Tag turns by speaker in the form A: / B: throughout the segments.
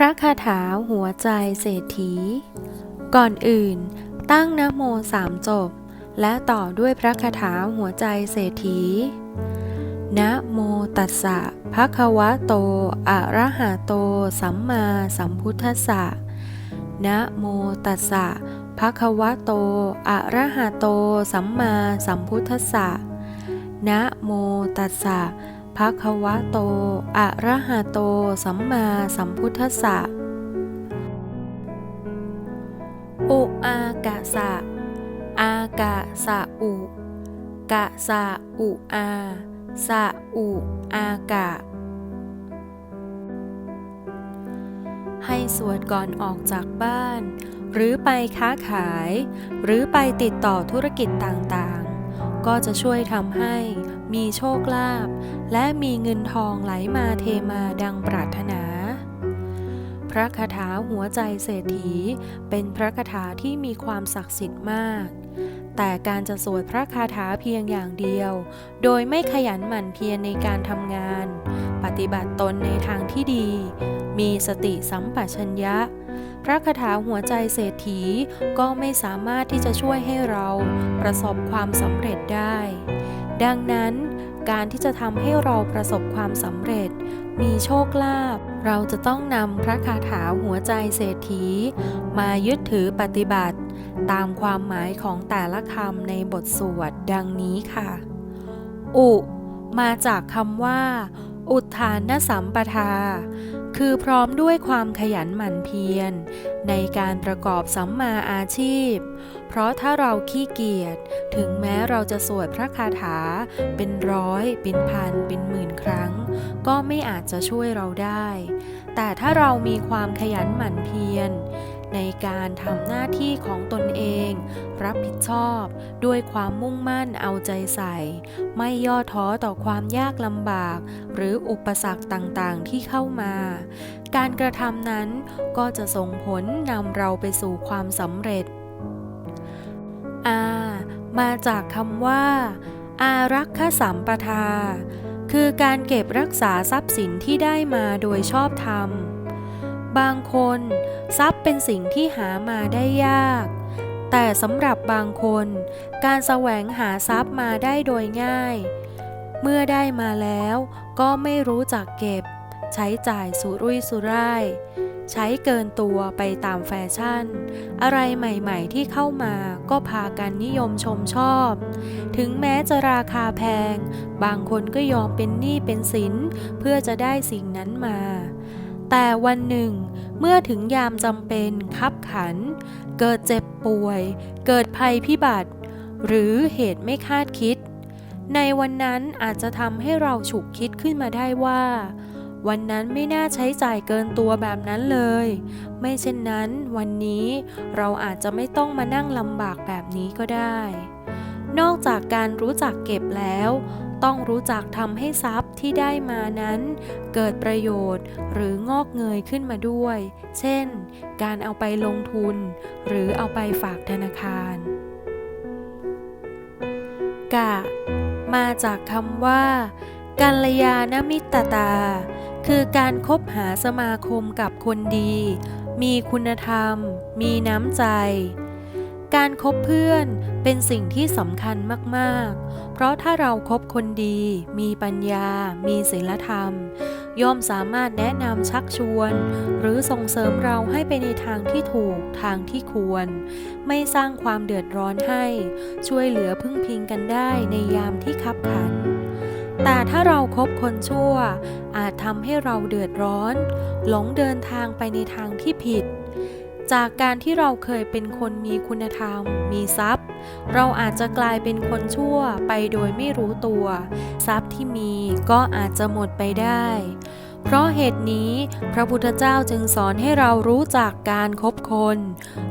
A: พระคาถาหัวใจเศรษฐี ก่อนอื่น ตั้งนะโมสามจบ และต่อด้วยพระคาถาหัวใจเศรษฐี นะโมตัสสะภะคะวะโต อะระหะโต สัมมาสัมพุทธัสสะ นะโมตัสสะภะคะวะโต อะระหะโต สัมมาสัมพุทธัสสะ นะโมตัสสะ ภะควะโต อะระหะโต สัมมาสัมพุทธัสสะ อุอากะสะ อากะสะอุ กะสะอุอา สะอุอากะ ให้สวดก่อนออกจากบ้าน หรือไปค้าขาย หรือไปติดต่อธุรกิจต่างๆ ก็จะช่วยทำให้มีโชคลาภและมีเงินทองไหลมาเทมาดังปรารถนา พระคาถาหัวใจเศรษฐี เป็นพระคาถาที่มีความศักดิ์สิทธิ์มาก แต่การจะสวดพระคาถาเพียงอย่างเดียว โดยไม่ขยันหมั่นเพียรในการทำงาน ปฏิบัติตนในทางที่ดี มีสติสัมปชัญญะ พระคาถาหัวใจเศรษฐีก็ไม่สามารถที่จะช่วยให้เราประสบความสำเร็จได้ ดังนั้นการที่จะทำให้เราประสบความสำเร็จ มีโชคลาภเราจะต้องนำพระคาถาหัวใจเศรษฐี มายึดถือปฏิบัติ ตามความหมายของแต่ละคำในบทสวดดังนี้ค่ะ อุ มาจากคำว่า อุทานสัมปทา คือพร้อมด้วยความขยันหมั่นเพียร ในการประกอบสัมมาอาชีพ เพราะถ้าเราขี้เกียจถึงแม้เราจะสวดพระคาถา เป็นร้อย เป็นพัน เป็นหมื่นครั้ง ก็ไม่อาจจะช่วยเราได้ แต่ถ้าเรามีความขยันหมั่นเพียร ในการทำหน้าที่ของตนเอง รับผิดชอบ ด้วยความมุ่งมั่นเอาใจใส่ ไม่ย่อท้อต่อความยากลำบาก หรืออุปสรรคต่างๆที่เข้ามา การกระทำนั้นก็จะส่งผลนำเราไปสู่ความสำเร็จอามาจากคำว่า อารักขสัมปทา คือการเก็บรักษาทรัพย์สินที่ได้มาโดยชอบธรรม บางคนทรัพย์เป็นสิ่งที่หามาได้ยาก แต่สำหรับบางคน การแสวงหาทรัพย์มาได้โดยง่าย เมื่อได้มาแล้วก็ไม่รู้จักเก็บ ใช้จ่ายสุรุ่ยสุร่าย ใช้เกินตัวไปตามแฟชั่น อะไรใหม่ๆที่เข้ามาก็พากันนิยมชมชอบ ถึงแม้จะราคาแพง บางคนก็ยอมเป็นหนี้เป็นสินเพื่อจะได้สิ่งนั้นมา แต่วันหนึ่ง เมื่อถึงยามจำเป็นคับขัน เกิดเจ็บป่วย เกิดภัยพิบัติ หรือเหตุไม่คาดคิดในวันนั้นอาจจะทำให้เราฉุกคิดขึ้นมาได้ว่า วันนั้นไม่น่าใช้จ่ายเกินตัวแบบนั้นเลย ไม่เช่นนั้น วันนี้เราอาจจะไม่ต้องมานั่งลำบากแบบนี้ก็ได้ นอกจากการรู้จักเก็บแล้ว ต้องรู้จักทำให้ทรัพย์ที่ได้มานั้น เกิดประโยชน์หรืองอกเงยขึ้นมาด้วย เช่น การเอาไปลงทุน หรือเอาไปฝากธนาคาร กะ มาจากคำว่ากัลยาณมิตรตา คือการคบหาสมาคมกับคนดี มีคุณธรรม มีน้ำใจ การคบเพื่อนเป็นสิ่งที่สำคัญมาก ๆ เพราะถ้าเราครบคนดี มีปัญญา มีศีลธรรม ย่อมสามารถแนะนำชักชวน หรือส่งเสริมเราให้ไปในทางที่ถูกทางที่ควร ไม่สร้างความเดือดร้อนให้ ช่วยเหลือพึ่งพิงกันได้ในยามที่คับขัน แต่ถ้าเราครบคนชั่ว อาจทำให้เราเดือดร้อน หลงเดินทางไปในทางที่ผิด จากการที่เราเคยเป็นคนมีคุณธรรม มีทรัพย์ เราอาจจะกลายเป็นคนชั่วไปโดยไม่รู้ตัว ทรัพย์ที่มีก็อาจจะหมดไปได้ เพราะเหตุนี้พระพุทธเจ้าจึงสอนให้เรารู้จักการคบคน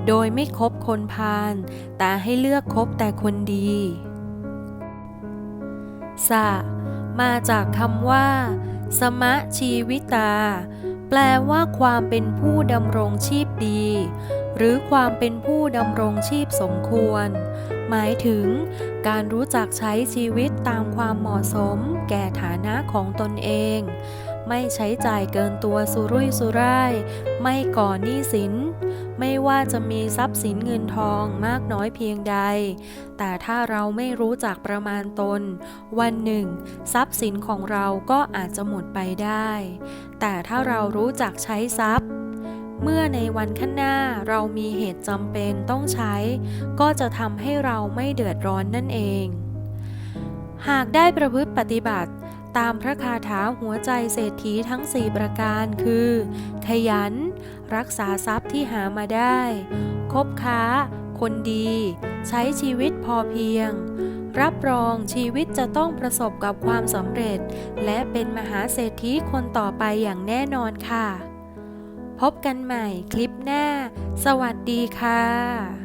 A: โดยไม่คบคนพาลแต่ให้เลือกคบแต่คนดีสะ มาจากคำว่า สมะชีวิตา แปลว่าความเป็นผู้ดำรงชีพดี หรือความเป็นผู้ดำรงชีพสมควร หมายถึง การรู้จักใช้ชีวิตตามความเหมาะสม แก่ฐานะของตนเอง ไม่ใช้จ่ายเกินตัวสุรุ่ยสุร่าย ไม่ก่อหนี้สิน ไม่ว่าจะมีทรัพย์สินเงินทองมากน้อยเพียงใด แต่ถ้าเราไม่รู้จักประมาณตน วันหนึ่ง ทรัพย์สินของเราก็อาจจะหมดไปได้ แต่ถ้าเรารู้จักใช้ทรัพย์เมื่อในวันข้างหน้าเรามีเหตุจำเป็นต้องใช้ ก็จะทำให้เราไม่เดือดร้อนนั่นเอง หากได้ประพฤติปฏิบัติ ตามพระคาถาหัวใจเศรษฐีทั้ง 4 ประการคือ ขยัน รักษาทรัพย์ที่หามาได้ คบค้า คนดี ใช้ชีวิตพอเพียง รับรองชีวิตจะต้องประสบกับความสำเร็จ และเป็นมหาเศรษฐีคนต่อไปอย่างแน่นอนค่ะ พบกันใหม่คลิปหน้า สวัสดีค่ะ